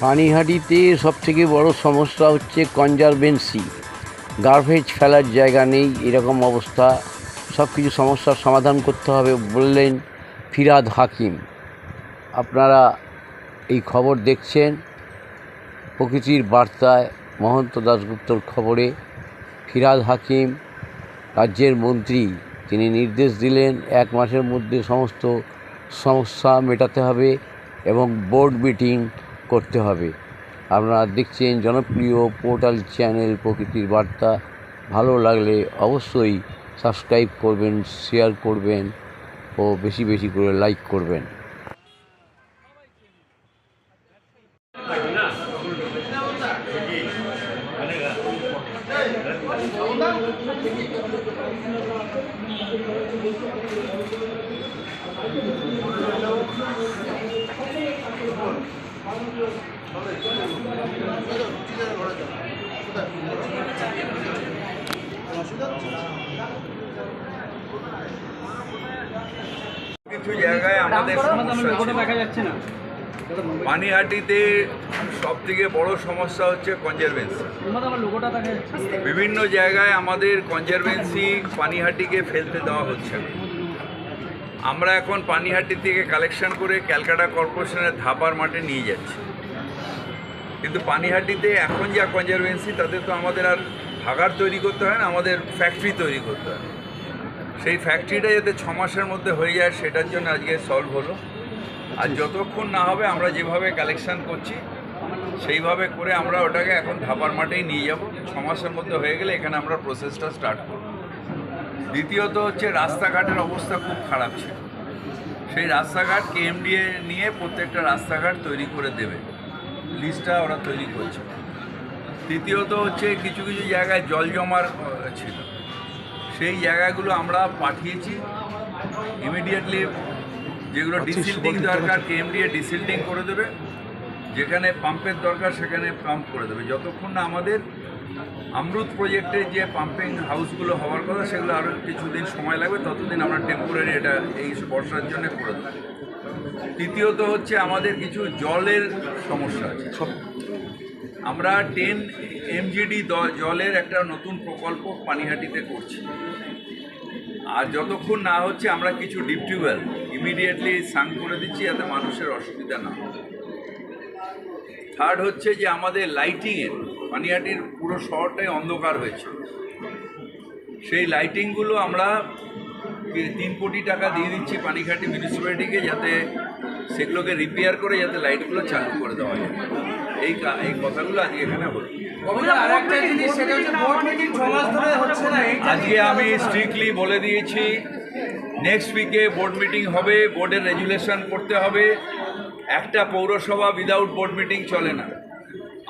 পানিহাটিতে সবথেকে বড় সমস্যা হচ্ছে কনজারভেন্সি। গার্বেজ ফেলার জায়গা নেই, এরকম অবস্থা। সব কিছু সমস্যার সমাধান করতে হবে বললেন ফিরাদ হাকিম। আপনারা এই খবর দেখছেন প্রকৃতির বার্তায় মহন্ত দাশগুপ্তর খবরে। ফিরাদ হাকিম, রাজ্যের মন্ত্রী, তিনি নির্দেশ দিলেন এক মাসের মধ্যে সমস্ত সমস্যা মেটাতে হবে এবং বোর্ড মিটিং করতে হবে। আপনারা দেখছেন জনপ্রিয় পোর্টাল চ্যানেল প্রকৃতির বার্তা। ভালো লাগলে অবশ্যই সাবস্ক্রাইব করবেন, শেয়ার করবেন ও বেশি বেশি করে লাইক করবেন। কিছু জায়গায় আমাদের সমস্যা ছিল। দেখা যাচ্ছে না। পানিহাটিতে সব থেকে বড় সমস্যা হচ্ছে কনজারভেন্সি বিভিন্ন জায়গায় আমাদের কনজারভেন্সি পানিহাটিকে ফেলতে দেওয়া হচ্ছে। না। আমরা এখন পানিহাটি থেকে কালেকশন করে ক্যালকাটা কর্পোরেশনের ধাপার মাঠে নিয়ে যাচ্ছি। কিন্তু পানিহাটিতে এখন যা কনজারভেন্সি তাতে তো আমাদের আর ভাগার তৈরি করতে হয় না, আমাদের ফ্যাক্টরি তৈরি করতে হয়। সেই ফ্যাক্টরিটা যাতে ছ মাসের মধ্যে হয়ে যায়, সেটার জন্য আজকে সলভ হলো। আর যতক্ষণ না হবে, আমরা যেভাবে কালেকশন করছি, সেইভাবে করে আমরা ওটাকে এখন ধাপার মাঠেই নিয়ে যাব। ছ মাসের মধ্যে হয়ে গেলে এখানে আমরা প্রসেসটা স্টার্ট করব। দ্বিতীয়ত হচ্ছে রাস্তাঘাটের অবস্থা খুব খারাপ ছিল। সেই রাস্তাঘাট কেএমডিএ নিয়ে প্রত্যেকটা রাস্তাঘাট তৈরি করে দেবে। লিস্টটা ওরা তৈরি করছে। তৃতীয়ত হচ্ছে কিছু কিছু জায়গায় জল জমার ছিল। সেই জায়গাগুলো আমরা পাঠিয়েছি। ইমিডিয়েটলি যেগুলো ডিসিল্ডিং দরকার কেএমডিএ ডিসিল্ডিং করে দেবে। যেখানে পাম্পের দরকার সেখানে পাম্প করে দেবে। যতক্ষণ না আমাদের আমরুত প্রজেক্টে যে পাম্পিং হাউসগুলো হওয়ার কথা, সেগুলো আরও কিছুদিন সময় লাগবে, ততদিন আমরা টেম্পোরারি এটা এই বর্ষার জন্য করে দেবো। তৃতীয়ত হচ্ছে আমাদের কিছু জলের সমস্যা আছে। আমরা টেন এমজিডি জলের একটা নতুন প্রকল্প পানিহাটিতে করছি। আর যতক্ষণ না হচ্ছে, আমরা কিছু ডিপ টিউবওয়েল ইমিডিয়েটলি সাং করে দিচ্ছি, যাতে মানুষের অসুবিধা না হয়। থার্ড হচ্ছে যে আমাদের লাইটিংয়ের পানিহাটির পুরো শহরটাই অন্ধকার হয়েছে। সেই লাইটিংগুলো আমরা তিন কোটি টাকা দিয়ে দিচ্ছি পানিঘাটি মিউনিসিপ্যালিটিকে যাতে সেগুলোকে রিপেয়ার করে যাতে লাইটগুলো চালু করে দেওয়া যায়। এই এই কথাগুলো আজকে এখানে এইটা আজকে আমি স্ট্রিক্টলি বলে দিয়েছি নেক্সট উইকে বোর্ড মিটিং হবে বোর্ডের রেজুলেশন করতে হবে। একটা পৌরসভা উইদাউট বোর্ড মিটিং চলে না।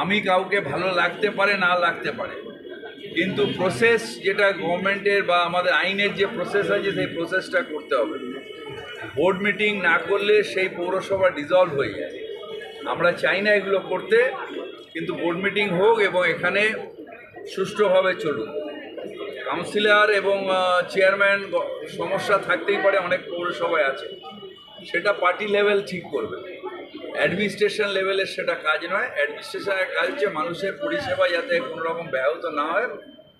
আমি কাউকে ভালো লাগতে পারে, না লাগতে পারে। কিন্তু প্রসেস যেটা গভর্নমেন্টের বা আমাদের আইনের যে প্রসেস আছে, সেই প্রসেসটা করতে হবে। বোর্ড মিটিং না করলে সেই পৌরসভা ডিজলভ হয়ে যায়। আমরা চাই না এগুলো করতে, কিন্তু বোর্ড মিটিং হোক এবং এখানে সুষ্ঠুভাবে চলুক। কাউন্সিলর এবং চেয়ারম্যান সমস্যা থাকতেই পারে, অনেক পৌরসভায় আছে। সেটা পার্টি লেভেল ঠিক করবে। অ্যাডমিনিস্ট্রেশন লেভেলের সেটা কাজ নয়। অ্যাডমিনিস্ট্রেশনের কাজ হচ্ছে মানুষের পরিষেবা যাতে কোনো রকম ব্যাহত না হয়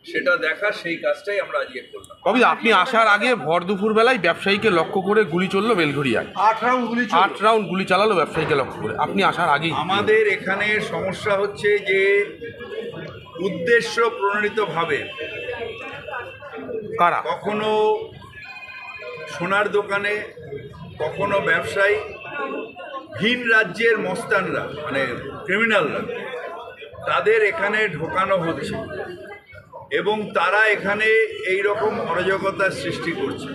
সেটা দেখা সেই কাজটাই আমরা আজকে করলাম। কবি আপনি আসার আগে ভর দুপুর বেলায় ব্যবসায়ীকে লক্ষ্য করে গুলি চলল বেলঘরিয়ায় আট রাউন্ড গুলি আট রাউন্ড গুলি চালালো ব্যবসায়ীকে লক্ষ্য করে। আপনি আসার আগেই। আমাদের এখানে সমস্যা হচ্ছে যে উদ্দেশ্য প্রণোদিতভাবে কারা? কখনো সোনার দোকানে কখনো ব্যবসায়ী ভিন রাজ্যের মস্তানরা মানে ক্রিমিনালরা তাদের এখানে ঢোকানো হচ্ছে এবং তারা এখানে এই রকম অরাজকতার সৃষ্টি করছে।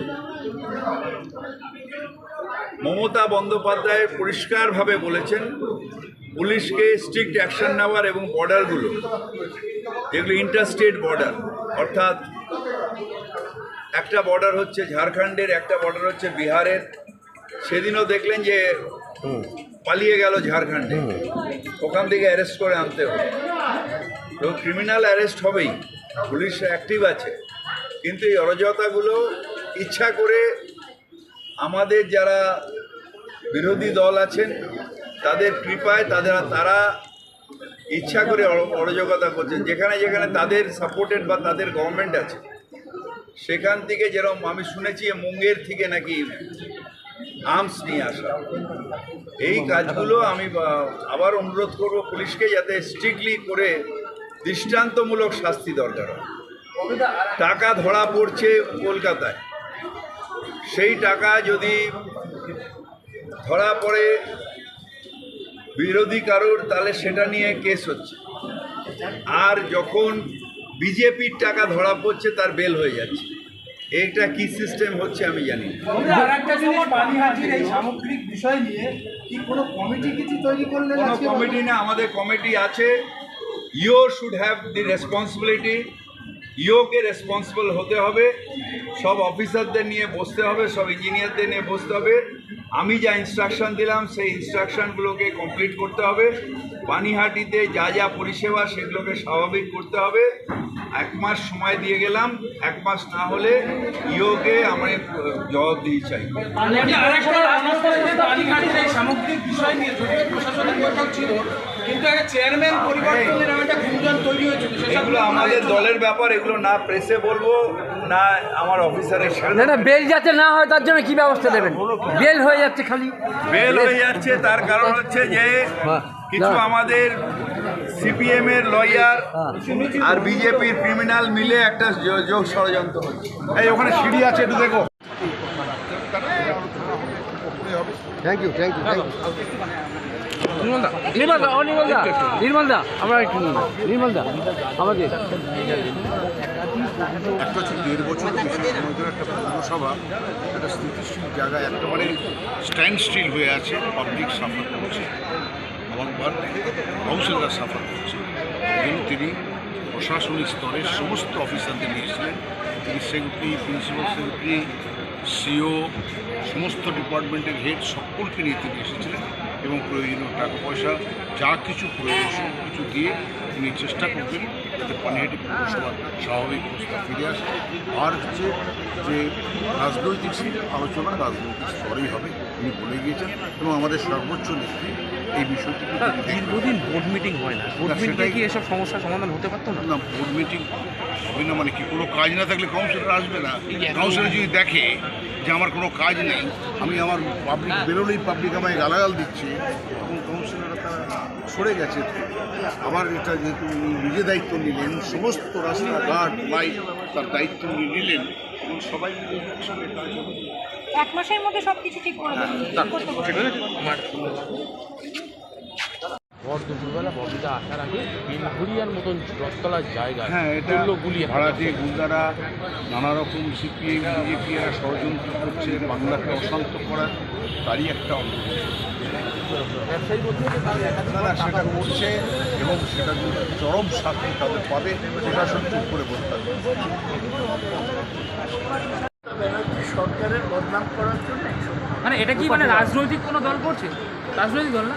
মমতা বন্দ্যোপাধ্যায় পরিষ্কারভাবে বলেছেন, পুলিশকে স্ট্রিক্ট অ্যাকশন নেওয়ার এবং বর্ডারগুলো, যেগুলো ইন্টারস্টেট বর্ডার অর্থাৎ একটা বর্ডার হচ্ছে ঝাড়খণ্ডের, একটা বর্ডার হচ্ছে বিহারের, সেদিনও দেখলেন যে পালিয়ে গেল ঝাড়খণ্ডে। ওখান থেকে অ্যারেস্ট করে আনতে হবে। তো ক্রিমিনাল অ্যারেস্ট হবেই। পুলিশ অ্যাক্টিভ আছে। কিন্তু এই অরাজকতাগুলো ইচ্ছা করে আমাদের যারা বিরোধী দল আছেন তাদের কৃপায় তাদের তারা ইচ্ছা করে অর- অরাজকতা করছেন। যেখানে যেখানে তাদের সাপোর্টেড বা তাদের গভর্নমেন্ট আছে। সেখান থেকে যেরকম আমি শুনেছি মুঙ্গের থেকে নাকি আর্মস নিয়ে আসা। এই কাজগুলো আমি আবার অনুরোধ করব পুলিশকে যাতে স্ট্রিক্টলি করে দৃষ্টান্তমূলক শাস্তি দরকার হয়। টাকা ধরা পড়ছে কলকাতায়। সেই টাকা যদি ধরা পড়ে বিরোধী কারোর, তাহলে সেটা নিয়ে কেস হচ্ছে। আর যখন বিজেপির টাকা ধরা পড়ছে, তার বেল হয়ে যাচ্ছে। এটা কি সিস্টেম হচ্ছে আমি জানি সামগ্রিক বিষয় নিয়ে কি কোনো কমিটি কিছু তৈরি করলেন কোনো কমিটি না আমাদের কমিটি আছে। EO should have the responsibility ইওকে responsible হতে হবে। সব অফিসারদের নিয়ে বসতে হবে সব ইঞ্জিনিয়ারদের নিয়ে বসতে হবে। আমি যা ইনস্ট্রাকশন দিলাম সেই ইনস্ট্রাকশনগুলোকে কমপ্লিট করতে হবে। পানিহাটিতে যা যা পরিষেবা সেগুলোকে স্বাভাবিক করতে হবে। এক মাস সময় দিয়ে গেলাম এক মাস না হলে ইওকে আমি জবাব দিয়ে চাই। পানিহাটি আরেকটা অনাস্থা হয়েছে পানিহাটির এই সামগ্রিক বিষয় নিয়ে প্রশাসনিক বৈঠক ছিল কিন্তু একটা চেয়ারম্যান পরিবর্তনের একটা গুঞ্জন তৈরি হয়েছিল সেসব আমাদের দলের ব্যাপার এগুলো না প্রেসে বলব না আমার অফিসারের না সাথে। না বেল যাতে না হয় তার জন্য কি ব্যবস্থা বেল হয়ে যাচ্ছে খালি। বেল হয়ে যাচ্ছে তার কারণ হচ্ছে যে কিছু আমাদের সিপিএম এর লয়ার। আর বিজেপির ক্রিমিনাল মিলে একটা যোগ ষড়যন্ত্র হচ্ছে এই ওখানে সিঁড়ি আছে একটু দেখো thank you thank you thank you Nirmal ও নির্মল দা আমরা একটু নিন। আমাকে একটা হচ্ছে দেড় বছর বেশি সময় ধরে একটা পৌরসভা একটা স্থিতিশীল জায়গায় একেবারে স্ট্যান্ড স্টিল হয়ে আছে পাবলিক সাফার করছে আমার কাউন্সিলররা সাফার করছে। জন্য তিনি প্রশাসনিক স্তরের সমস্ত অফিসারদের নিয়েছিলেন তিনি সেক্রেটারি, প্রিন্সিপাল সেক্রেটারি, সিও, সমস্ত ডিপার্টমেন্টের হেড সকলকে নিয়ে তিনি এসেছিলেন এবং প্রয়োজনীয় টাকা পয়সা যা কিছু প্রয়োজন, সব কিছু দিয়ে তিনি চেষ্টা করবেন যাতে পানিহাটি পৌরসভার স্বাভাবিক অবস্থা ফিরে আসে। আর হচ্ছে যে রাজনৈতিক আলোচনা রাজনৈতিক স্তরেই হবে, তিনি বলে গিয়েছেন। এবং আমাদের সর্বোচ্চ নেত্রী এই বিষয়টি দীর্ঘদিন বোর্ড মিটিং হয় না। বোর্ড না, মিটিংয়ে কি এসব সমস্যার সমাধান হতে পারতো না? না বোর্ড মিটিং হবে না মানে কি? কোনো কাজ না থাকলে কাউন্সিলর আসবে না। কাউন্সিলর যদি দেখে যে আমার কোনো কাজ নেই আমি আমার পাবলিক বেরোলেই পাবলিক আমায় গালাগাল দিচ্ছে তখন কাউন্সিলররা তারা সরে গেছে। আবার এটা যেহেতু উনি নিজে দায়িত্ব নিলেন সমস্ত রাস্তাঘাট লাইট তার দায়িত্ব উনি নিলেন এবং সবাই মিলে একসঙ্গে কাজ হবে এক মাসের মধ্যে সবকিছু ঠিক করে ভর দুপুরবেলা ববিতা আসার আগে বেলঘুরিয়ার মতন রথতলার জায়গায় হ্যাঁ এটা গুলি ভাড়াটে গুন্ডারা নানা রকম সিপিএম বিজেপি এরা ষড়যন্ত্র করছে বাংলাকে অশান্ত করার তারই একটা বলতে তার তারা সেটা করছে এবং সেটা চরম শাস্তি তাদের পাবে প্রশাসন চুপ করে বসে থাকবে। মানে এটা কি মানে রাজনৈতিক কোনো দল করছে? রাজনৈতিক দল না?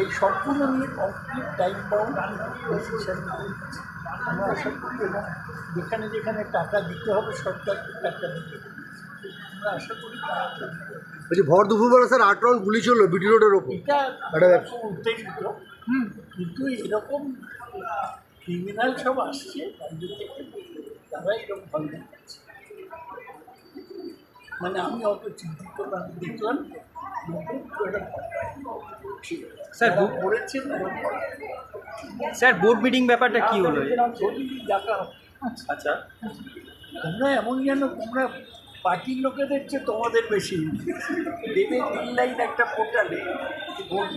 এই সবগুলো নিয়ে কমপ্লিট টাইম বাউন্ড ডিসিশন আমরা আশা করি এবং যেখানে যেখানে টাকা দিতে হবে সরকারকে টাকা দিতে হবে। আমরা আশা করি বলছি ভর দুপুরবেলা স্যার আট রাউন্ড গুলি চলল বিটি রোডের ওপর। এটা একটা ব্যবসা। খুব উত্তেজিত। হুম। কিন্তু এরকম ক্রিমিনাল সব আসছে তারা এরকম মানে আমি অত চিন্তিত না দেখলাম। স্যার, করেছেন স্যার বোর্ড মিটিং ব্যাপারটা কি হলো? আচ্ছা। তোমরা এমন যেন তোমরা পার্টির লোকেদের চেয়ে তোমাদের বেশি। দেবে তিন লাইন একটা পোর্টালে বোর্ড